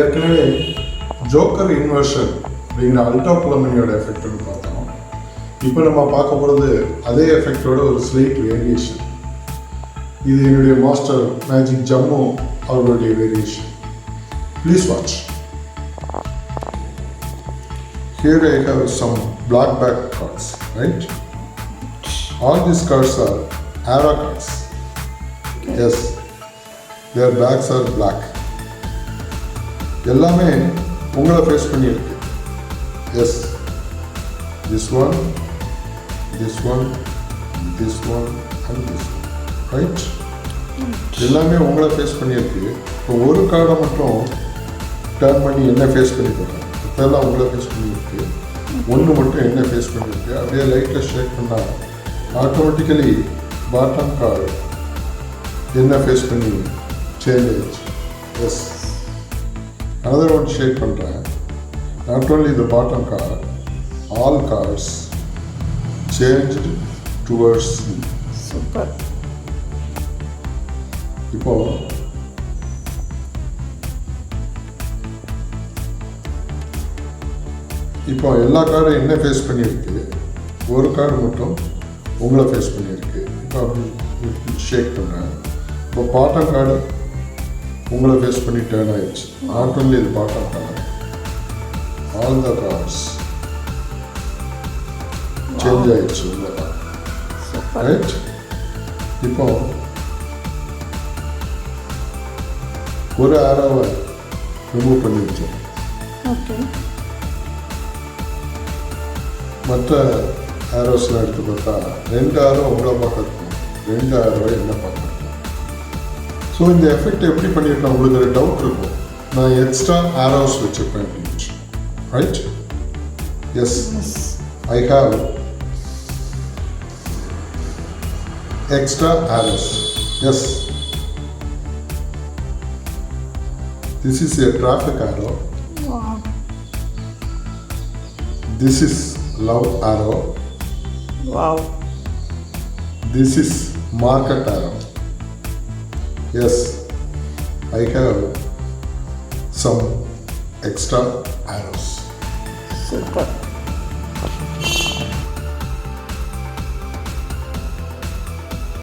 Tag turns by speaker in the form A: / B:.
A: ஏற்கனவே joker inversion அப்படிங்கிற அல்டா புலமணியோட எஃபெக்ட்னு பார்த்தோம். இப்போ நம்ம பார்க்க போகிறது அதே எஃபெக்டோட ஒரு ஸ்லைட் வேரியேஷன் இது என்னுடைய மாஸ்டர் மேஜிக் ஜம்மு அவர்களுடைய variation please watch Here I have some black back cards, right? All these cards are arrow cards. Yes, their backs are black. எல்லாமே உங்களை ஃபேஸ் பண்ணியிருக்கு. Yes this one this one this one and this one right எல்லாமே உங்களை face பண்ணியிருக்கு. இப்போ ஒரு கார்டை மட்டும் டர்ன் பண்ணி என்ன ஃபேஸ் பண்ணி போகிறேன் இதெல்லாம் உங்களை ஃபேஸ் பண்ணியிருக்கு. ஒன்று மட்டும் என்ன ஃபேஸ் பண்ணியிருக்கு. அப்படியே லைட்டில் ஷேக் பண்ணால் ஆட்டோமேட்டிக்கலி பாட்டம் கார்டு என்ன ஃபேஸ் பண்ணி சேஞ்ச் ஆயிடுச்சு எஸ் another ஒன் ஷேக் பண்ணுறேன் not only the bottom card all cards changed towards
B: super
A: இப்போ இப்போ எல்லா கார்டும் என்ன ஃபேஸ் பண்ணியிருக்கு? ஒரு கார்டு மட்டும் உங்களை ஃபேஸ் பண்ணியிருக்கு. இப்போ அப்படி ஷேக் பண்ணுறேன் இப்போ பாட்டம் கார்டு உங்களை ஃபேஸ் பண்ணி டேர்ன் ஆயிடுச்சு. நாட் ஒன்லி இது card all the cards change ஆயிடுச்சு உங்களை ரைட் இப்போ ஒரு ஆரோவை ரிமூவ் பண்ணி வச்சோம்
B: ஓகே
A: மற்ற ஆரோஸ்லாம் எடுத்து பார்த்தா ரெண்டு ஆரோ உங்களை பார்க்கறதுக்கும் ரெண்டு ஆரோ என்ன பார்க்கறதுக்கும் ஸோ இந்த எஃபெக்ட் எப்படி பண்ணியிருக்கலாம் உங்களுக்கு ஒரு டவுட் இருக்கும் நான் எக்ஸ்ட்ரா ஆரோஸ் வச்சுருப்பேன் அப்படின்னு right yes
B: yes
A: I have extra arrows. Yes. This is a traffic arrow.
B: Wow
A: This is love arrow.
B: Wow
A: This is market arrow. Yes, I have some extra arrows.
B: Super.